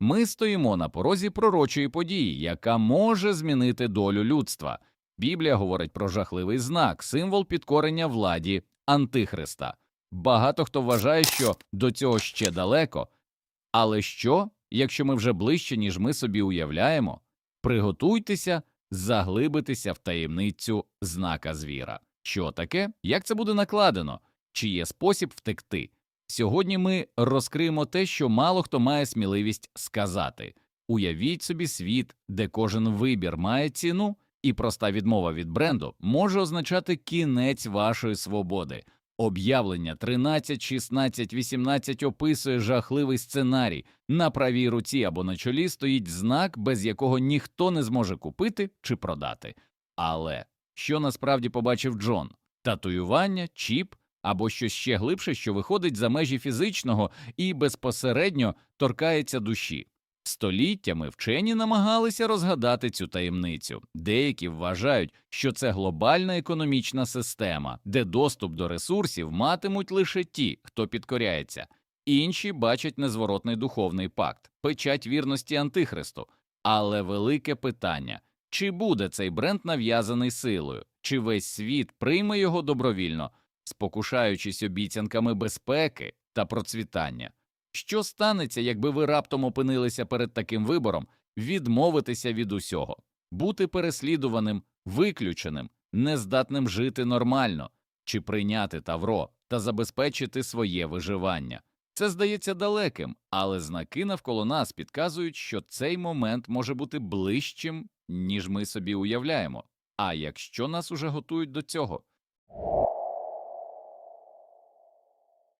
Ми стоїмо на порозі пророчої події, яка може змінити долю людства. Біблія говорить про жахливий знак, символ підкорення владі Антихриста. Багато хто вважає, що до цього ще далеко. Але що, якщо ми вже ближче, ніж ми собі уявляємо? Приготуйтеся заглибитися в таємницю знака звіра. Що таке? Як це буде накладено? Чи є спосіб втекти? Сьогодні ми розкриємо те, що мало хто має сміливість сказати. Уявіть собі світ, де кожен вибір має ціну, і проста відмова від бренду може означати кінець вашої свободи. Об'явлення 13, 16, 18 описує жахливий сценарій. На правій руці або на чолі стоїть знак, без якого ніхто не зможе купити чи продати. Але що насправді побачив Джон? Татуювання, чіп або щось ще глибше, що виходить за межі фізичного і безпосередньо торкається душі. Століттями вчені намагалися розгадати цю таємницю. Деякі вважають, що це глобальна економічна система, де доступ до ресурсів матимуть лише ті, хто підкоряється. Інші бачать незворотний духовний пакт, печать вірності Антихристу. Але велике питання чи буде цей бренд нав'язаний силою, чи весь світ прийме його добровільно, спокушаючись обіцянками безпеки та процвітання? Що станеться, якби ви раптом опинилися перед таким вибором відмовитися від усього, бути переслідуваним, виключеним, нездатним жити нормально, чи прийняти тавро та забезпечити своє виживання? Це здається далеким, але знаки навколо нас підказують, що цей момент може бути ближчим, ніж ми собі уявляємо. А якщо нас уже готують до цього?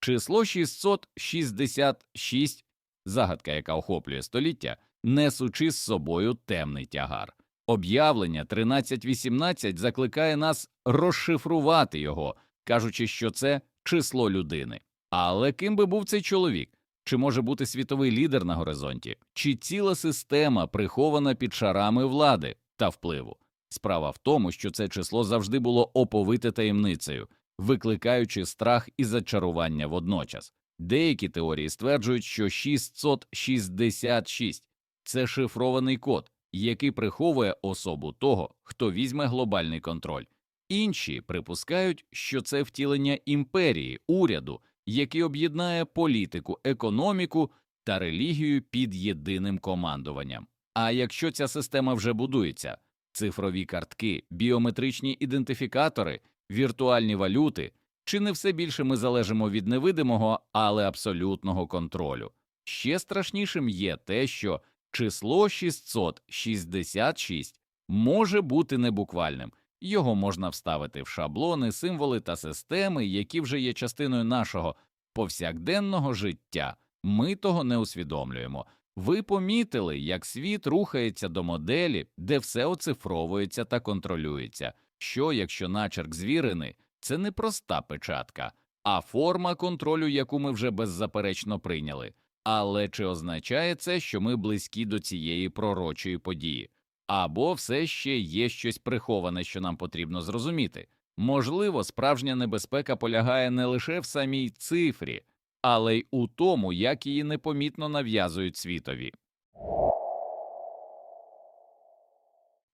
Число 666 – загадка, яка охоплює століття, несучи з собою темний тягар. Об'явлення 1318 закликає нас розшифрувати його, кажучи, що це число людини. Але ким би був цей чоловік? Чи може бути світовий лідер на горизонті, чи ціла система прихована під шарами влади та впливу? Справа в тому, що це число завжди було оповите таємницею, викликаючи страх і зачарування водночас. Деякі теорії стверджують, що 666 – це шифрований код, який приховує особу того, хто візьме глобальний контроль. Інші припускають, що це втілення імперії, уряду, який об'єднає політику, економіку та релігію під єдиним командуванням. А якщо ця система вже будується, цифрові картки, біометричні ідентифікатори, віртуальні валюти, чи не все більше ми залежимо від невидимого, але абсолютного контролю. Ще страшнішим є те, що число 666 може бути небуквальним, його можна вставити в шаблони, символи та системи, які вже є частиною нашого повсякденного життя. Ми того не усвідомлюємо. Ви помітили, як світ рухається до моделі, де все оцифровується та контролюється. Що, якщо начерк звірини це не проста печатка, а форма контролю, яку ми вже беззаперечно прийняли. Але чи означає це, що ми близькі до цієї пророчої події? Або все ще є щось приховане, що нам потрібно зрозуміти? Можливо, справжня небезпека полягає не лише в самій цифрі, але й у тому, як її непомітно нав'язують світові.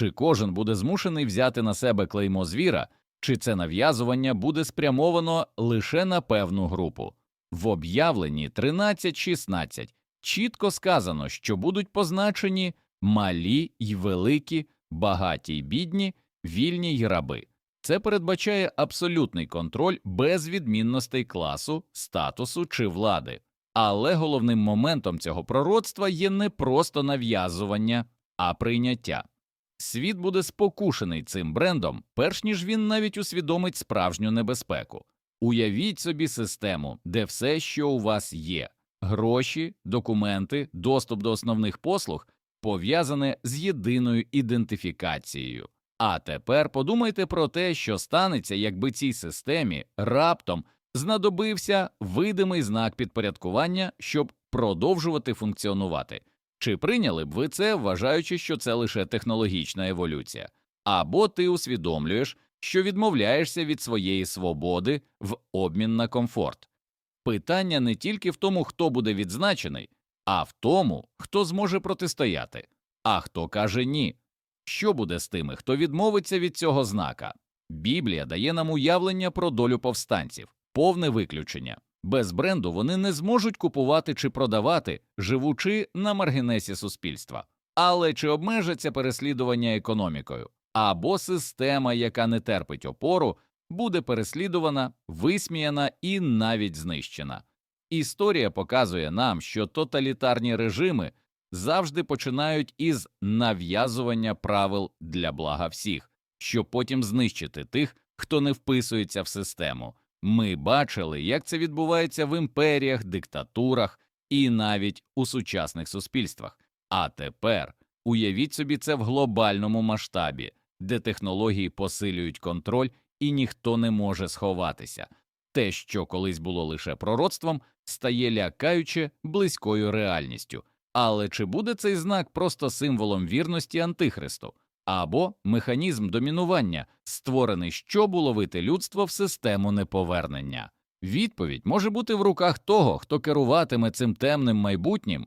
Чи кожен буде змушений взяти на себе клеймо звіра, чи це нав'язування буде спрямовано лише на певну групу? В об'явленні 13.16 чітко сказано, що будуть позначені малі й великі, багаті й бідні, вільні й раби. Це передбачає абсолютний контроль без відмінностей класу, статусу чи влади. Але головним моментом цього пророцтва є не просто нав'язування, а прийняття. Світ буде спокушений цим брендом, перш ніж він навіть усвідомить справжню небезпеку. Уявіть собі систему, де все, що у вас є гроші, документи, доступ до основних послуг пов'язане з єдиною ідентифікацією. А тепер подумайте про те, що станеться, якби цій системі раптом знадобився видимий знак підпорядкування, щоб продовжувати функціонувати. Чи прийняли б ви це, вважаючи, що це лише технологічна еволюція? Або ти усвідомлюєш, що відмовляєшся від своєї свободи в обмін на комфорт? Питання не тільки в тому, хто буде відзначений, а в тому, хто зможе протистояти, а хто каже ні. Що буде з тими, хто відмовиться від цього знака? Біблія дає нам уявлення про долю повстанців, повне виключення. Без бренду вони не зможуть купувати чи продавати, живучи на маргінесі суспільства. Але чи обмежаться переслідування економікою? Або система, яка не терпить опору, буде переслідувана, висміяна і навіть знищена. Історія показує нам, що тоталітарні режими завжди починають із нав'язування правил для блага всіх, щоб потім знищити тих, хто не вписується в систему. Ми бачили, як це відбувається в імперіях, диктатурах і навіть у сучасних суспільствах. А тепер уявіть собі це в глобальному масштабі, де технології посилюють контроль і ніхто не може сховатися. Те, що колись було лише пророцтвом, стає лякаюче близькою реальністю. Але чи буде цей знак просто символом вірності Антихристу або механізм домінування, створений, щоб уловити людство в систему неповернення? Відповідь може бути в руках того, хто керуватиме цим темним майбутнім.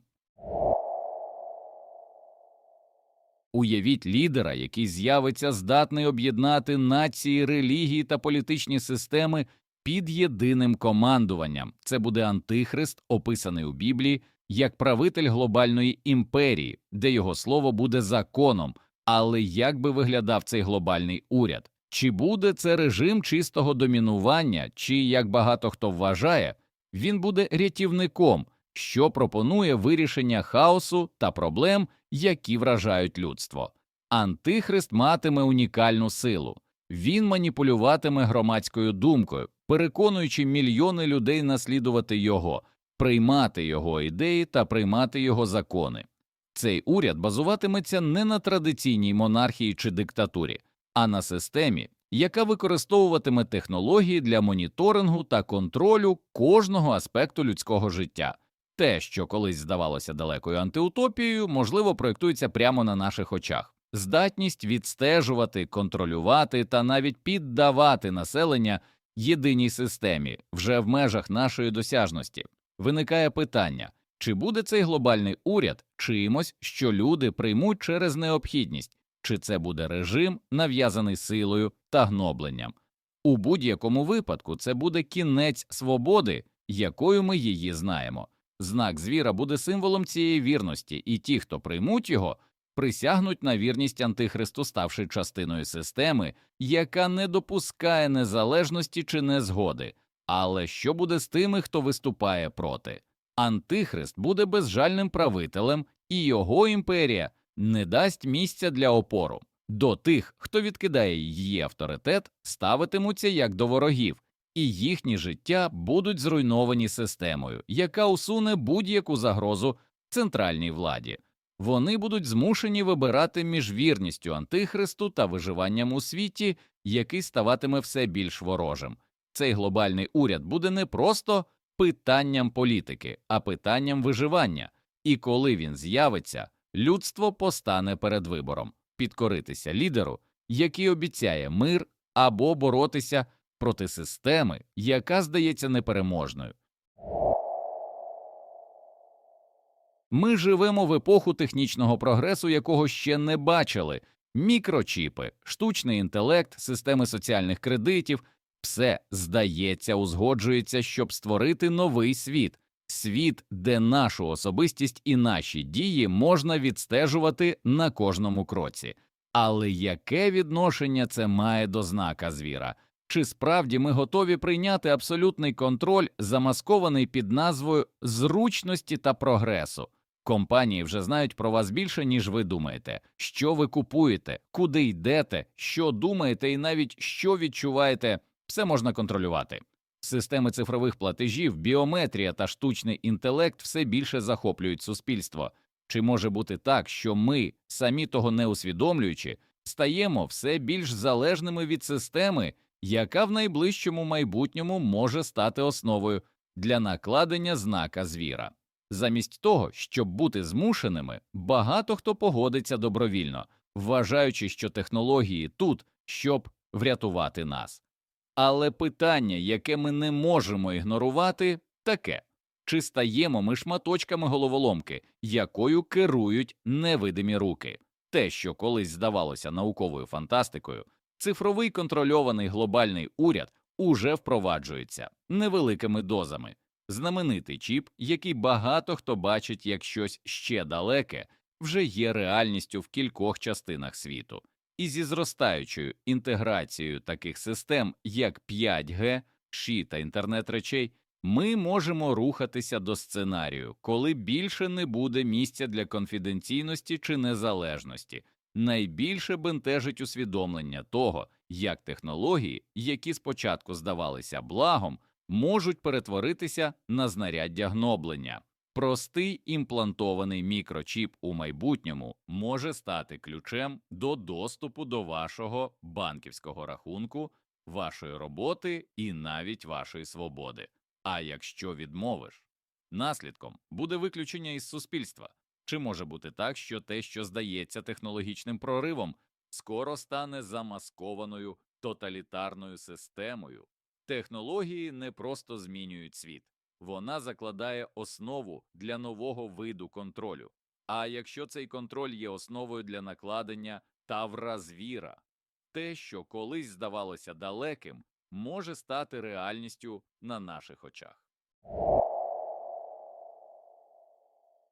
Уявіть лідера, який з'явиться здатний об'єднати нації, релігії та політичні системи під єдиним командуванням. Це буде антихрист, описаний у Біблії як правитель глобальної імперії, де його слово буде законом. Але як би виглядав цей глобальний уряд? Чи буде це режим чистого домінування, чи як багато хто вважає, він буде рятівником, що пропонує вирішення хаосу та проблем, які вражають людство. Антихрист матиме унікальну силу. Він маніпулюватиме громадською думкою, переконуючи мільйони людей наслідувати його, приймати його ідеї та приймати його закони. Цей уряд базуватиметься не на традиційній монархії чи диктатурі, а на системі, яка використовуватиме технології для моніторингу та контролю кожного аспекту людського життя. Те, що колись здавалося далекою антиутопією, можливо, проєктується прямо на наших очах. Здатність відстежувати, контролювати та навіть піддавати населення єдиній системі вже в межах нашої досяжності. Виникає питання, чи буде цей глобальний уряд чимось, що люди приймуть через необхідність, чи це буде режим, нав'язаний силою та гнобленням. У будь-якому випадку це буде кінець свободи, якою ми її знаємо. Знак звіра буде символом цієї вірності, і ті, хто приймуть його, присягнуть на вірність Антихристу, ставши частиною системи, яка не допускає незалежності чи незгоди. Але що буде з тими, хто виступає проти? Антихрист буде безжальним правителем, і його імперія не дасть місця для опору. До тих, хто відкидає її авторитет, ставитимуться як до ворогів, і їхні життя будуть зруйновані системою, яка усуне будь-яку загрозу центральній владі. Вони будуть змушені вибирати між вірністю антихристу та виживанням у світі, який ставатиме все більш ворожим. Цей глобальний уряд буде не просто питанням політики, а питанням виживання. І коли він з'явиться, людство постане перед вибором підкоритися лідеру, який обіцяє мир, або боротися проти системи, яка здається непереможною. Ми живемо в епоху технічного прогресу, якого ще не бачили. Мікрочіпи, штучний інтелект, системи соціальних кредитів все здається, узгоджується, щоб створити новий світ, світ, де нашу особистість і наші дії можна відстежувати на кожному кроці. Але яке відношення це має до знака звіра? Чи справді ми готові прийняти абсолютний контроль, замаскований під назвою зручності та прогресу? Компанії вже знають про вас більше, ніж ви думаєте, що ви купуєте, куди йдете, що думаєте, і навіть що відчуваєте, все можна контролювати. Системи цифрових платежів, біометрія та штучний інтелект все більше захоплюють суспільство. Чи може бути так, що ми, самі того не усвідомлюючи, стаємо все більш залежними від системи, яка в найближчому майбутньому може стати основою для накладення знака звіра? Замість того, щоб бути змушеними, багато хто погодиться добровільно, вважаючи, що технології тут, щоб врятувати нас. Але питання, яке ми не можемо ігнорувати, таке Чи стаємо ми шматочками головоломки, якою керують невидимі руки? Те, що колись здавалося науковою фантастикою, цифровий контрольований глобальний уряд уже впроваджується невеликими дозами. Знаменитий чіп, який багато хто бачить як щось ще далеке, вже є реальністю в кількох частинах світу. І зі зростаючою інтеграцією таких систем, як 5G, ШІ та інтернет речей, ми можемо рухатися до сценарію, коли більше не буде місця для конфіденційності чи незалежності. Найбільше бентежить усвідомлення того, як технології, які спочатку здавалися благом, можуть перетворитися на знаряддя гноблення. Простий імплантований мікрочіп у майбутньому може стати ключем до доступу до вашого банківського рахунку, вашої роботи і навіть вашої свободи. А якщо відмовиш, наслідком буде виключення із суспільства. Чи може бути так, що те, що здається технологічним проривом, скоро стане замаскованою тоталітарною системою? Технології не просто змінюють світ, вона закладає основу для нового виду контролю. А якщо цей контроль є основою для накладення тавразвіра, те, що колись здавалося далеким, може стати реальністю на наших очах.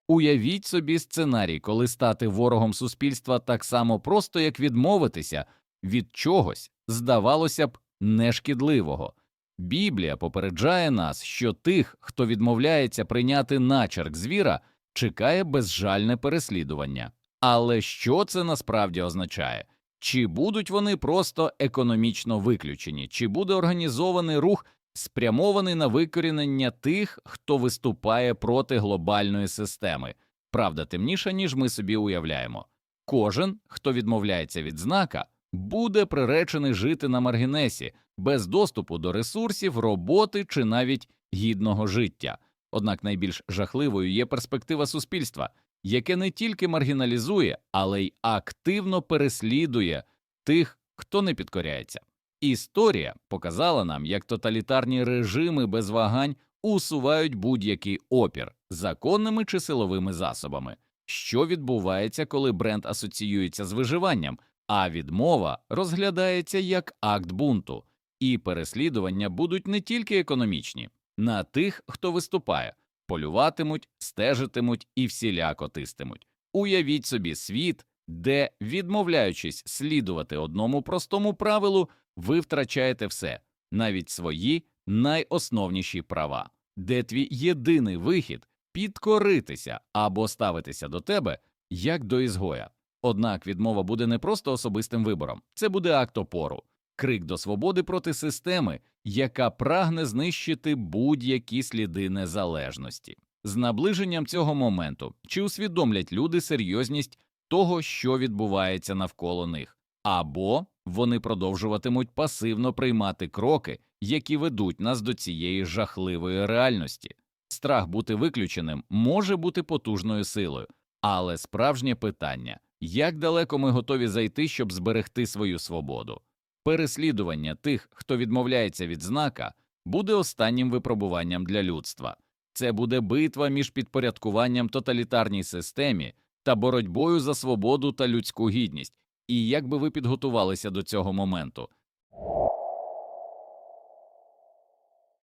Уявіть собі сценарій, коли стати ворогом суспільства так само просто, як відмовитися від чогось, здавалося б, нешкідливого. Біблія попереджає нас, що тих, хто відмовляється прийняти начерк звіра, чекає безжальне переслідування. Але що це насправді означає? Чи будуть вони просто економічно виключені, чи буде організований рух, спрямований на викорінення тих, хто виступає проти глобальної системи? Правда темніша, ніж ми собі уявляємо. Кожен, хто відмовляється від знака, буде приречений жити на маргінесі, без доступу до ресурсів, роботи чи навіть гідного життя. Однак найбільш жахливою є перспектива суспільства, яке не тільки маргіналізує, але й активно переслідує тих, хто не підкоряється. Історія показала нам, як тоталітарні режими без вагань усувають будь-який опір законними чи силовими засобами. Що відбувається, коли бренд асоціюється з виживанням, а відмова розглядається як акт бунту, і переслідування будуть не тільки економічні, на тих, хто виступає, полюватимуть, стежитимуть і всіляко тистимуть. Уявіть собі світ, де, відмовляючись слідувати одному простому правилу, ви втрачаєте все, навіть свої найосновніші права, де твій єдиний вихід підкоритися або ставитися до тебе як до ізгоя. Однак відмова буде не просто особистим вибором, це буде акт опору, крик до свободи проти системи, яка прагне знищити будь-які сліди незалежності. З наближенням цього моменту чи усвідомлять люди серйозність того, що відбувається навколо них, або вони продовжуватимуть пасивно приймати кроки, які ведуть нас до цієї жахливої реальності. Страх бути виключеним може бути потужною силою, але справжнє питання як далеко ми готові зайти, щоб зберегти свою свободу? Переслідування тих, хто відмовляється від знака, буде останнім випробуванням для людства. Це буде битва між підпорядкуванням тоталітарній системі та боротьбою за свободу та людську гідність. І як би ви підготувалися до цього моменту?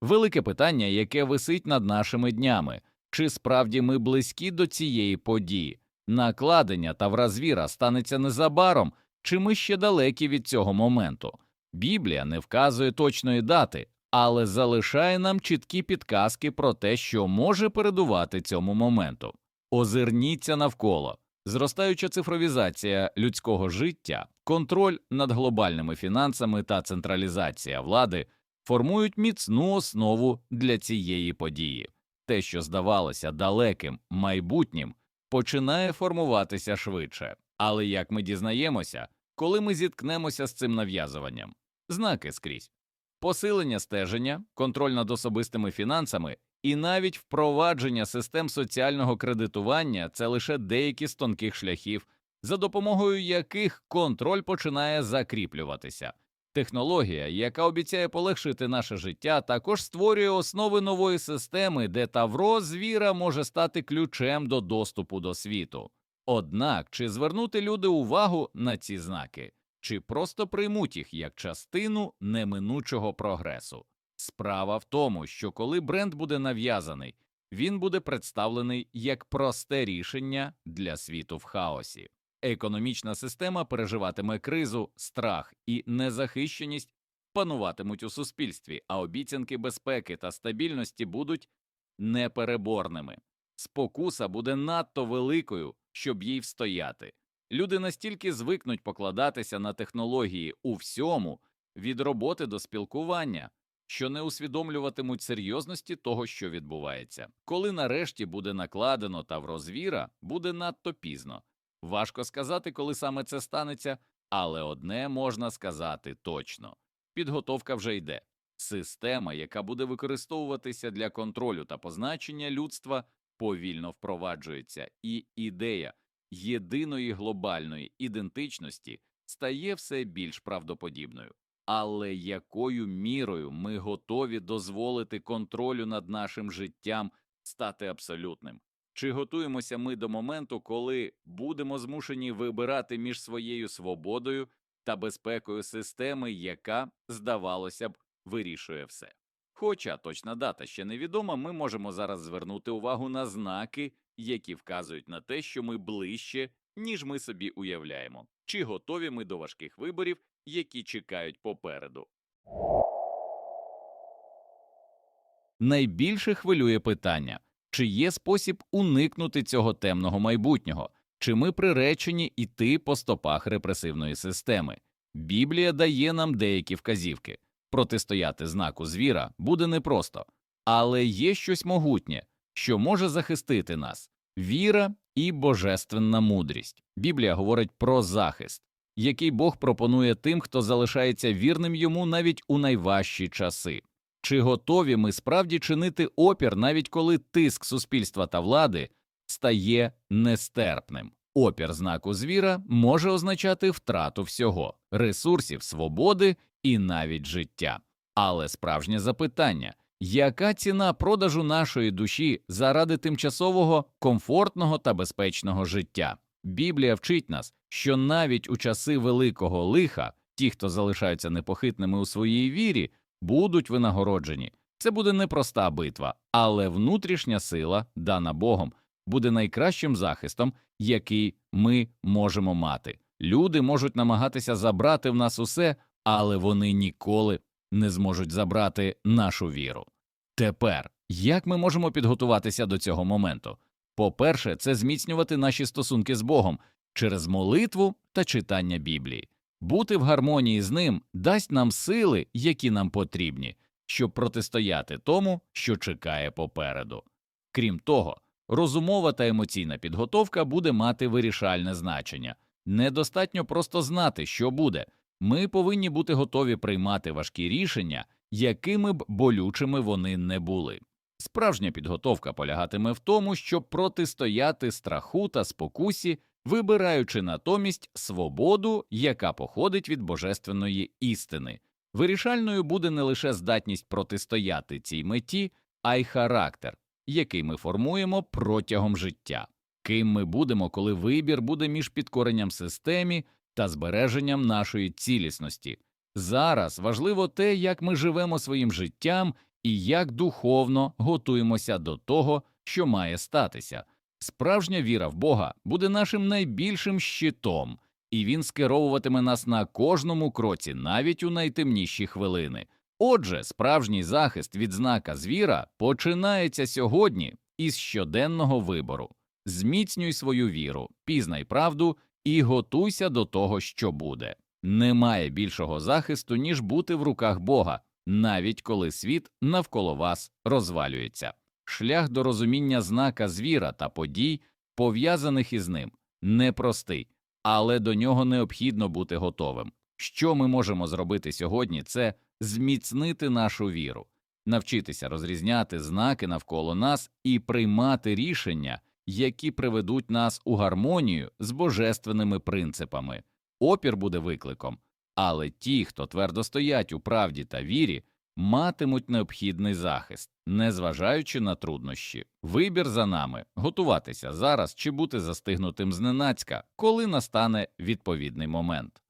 Велике питання, яке висить над нашими днями чи справді ми близькі до цієї події? Накладення та вразвіра станеться незабаром, чи ми ще далекі від цього моменту. Біблія не вказує точної дати, але залишає нам чіткі підказки про те, що може передувати цьому моменту. Озирніться навколо. Зростаюча цифровізація людського життя, контроль над глобальними фінансами та централізація влади формують міцну основу для цієї події. Те, що здавалося далеким майбутнім, починає формуватися швидше. Але як ми дізнаємося, коли ми зіткнемося з цим нав'язуванням? Знаки скрізь посилення стеження, контроль над особистими фінансами і навіть впровадження систем соціального кредитування це лише деякі з тонких шляхів, за допомогою яких контроль починає закріплюватися. Технологія, яка обіцяє полегшити наше життя, також створює основи нової системи, де Тавро звіра може стати ключем до доступу до світу. Однак, чи звернути люди увагу на ці знаки, чи просто приймуть їх як частину неминучого прогресу? Справа в тому, що коли бренд буде нав'язаний, він буде представлений як просте рішення для світу в хаосі. Економічна система переживатиме кризу, страх і незахищеність пануватимуть у суспільстві, а обіцянки безпеки та стабільності будуть непереборними. Спокуса буде надто великою, щоб їй встояти. Люди настільки звикнуть покладатися на технології у всьому від роботи до спілкування, що не усвідомлюватимуть серйозності того, що відбувається. Коли нарешті буде накладено таврозвіра, буде надто пізно. Важко сказати, коли саме це станеться, але одне можна сказати точно підготовка вже йде. Система, яка буде використовуватися для контролю та позначення людства, повільно впроваджується, і ідея єдиної глобальної ідентичності стає все більш правдоподібною. Але якою мірою ми готові дозволити контролю над нашим життям стати абсолютним? Чи готуємося ми до моменту, коли будемо змушені вибирати між своєю свободою та безпекою системи, яка, здавалося б, вирішує все? Хоча точна дата ще невідома, ми можемо зараз звернути увагу на знаки, які вказують на те, що ми ближче, ніж ми собі уявляємо, чи готові ми до важких виборів, які чекають попереду. Найбільше хвилює питання, чи є спосіб уникнути цього темного майбутнього, чи ми приречені йти по стопах репресивної системи. Біблія дає нам деякі вказівки. Протистояти знаку звіра буде непросто, але є щось могутнє, що може захистити нас віра і божественна мудрість. Біблія говорить про захист, який Бог пропонує тим, хто залишається вірним йому навіть у найважчі часи. Чи готові ми справді чинити опір, навіть коли тиск суспільства та влади стає нестерпним? Опір знаку звіра може означати втрату всього ресурсів, свободи і навіть життя. Але справжнє запитання яка ціна продажу нашої душі заради тимчасового, комфортного та безпечного життя? Біблія вчить нас, що навіть у часи великого лиха ті, хто залишаються непохитними у своїй вірі, будуть винагороджені. Це буде непроста битва, але внутрішня сила, дана Богом, буде найкращим захистом, який ми можемо мати. Люди можуть намагатися забрати в нас усе, але вони ніколи не зможуть забрати нашу віру. Тепер, як ми можемо підготуватися до цього моменту? По-перше, це зміцнювати наші стосунки з Богом через молитву та читання Біблії. Бути в гармонії з ним дасть нам сили, які нам потрібні, щоб протистояти тому, що чекає попереду. Крім того, розумова та емоційна підготовка буде мати вирішальне значення. Недостатньо просто знати, що буде. Ми повинні бути готові приймати важкі рішення, якими б болючими вони не були. Справжня підготовка полягатиме в тому, щоб протистояти страху та спокусі, вибираючи натомість свободу, яка походить від божественної істини. Вирішальною буде не лише здатність протистояти цій меті, а й характер, який ми формуємо протягом життя. Ким ми будемо, коли вибір буде між підкоренням системі та збереженням нашої цілісності. Зараз важливо те, як ми живемо своїм життям і як духовно готуємося до того, що має статися. Справжня віра в Бога буде нашим найбільшим щитом, і він скеровуватиме нас на кожному кроці, навіть у найтемніші хвилини. Отже, справжній захист від знака звіра починається сьогодні із щоденного вибору. Зміцнюй свою віру, пізнай правду і готуйся до того, що буде. Немає більшого захисту, ніж бути в руках Бога, навіть коли світ навколо вас розвалюється. Шлях до розуміння знака звіра та подій, пов'язаних із ним, непростий, але до нього необхідно бути готовим. Що ми можемо зробити сьогодні, це зміцнити нашу віру, навчитися розрізняти знаки навколо нас і приймати рішення, які приведуть нас у гармонію з божественними принципами. Опір буде викликом, Але ті, хто твердо стоять у правді та вірі, матимуть необхідний захист, незважаючи на труднощі. Вибір за нами готуватися зараз чи бути застигнутим зненацька, коли настане відповідний момент.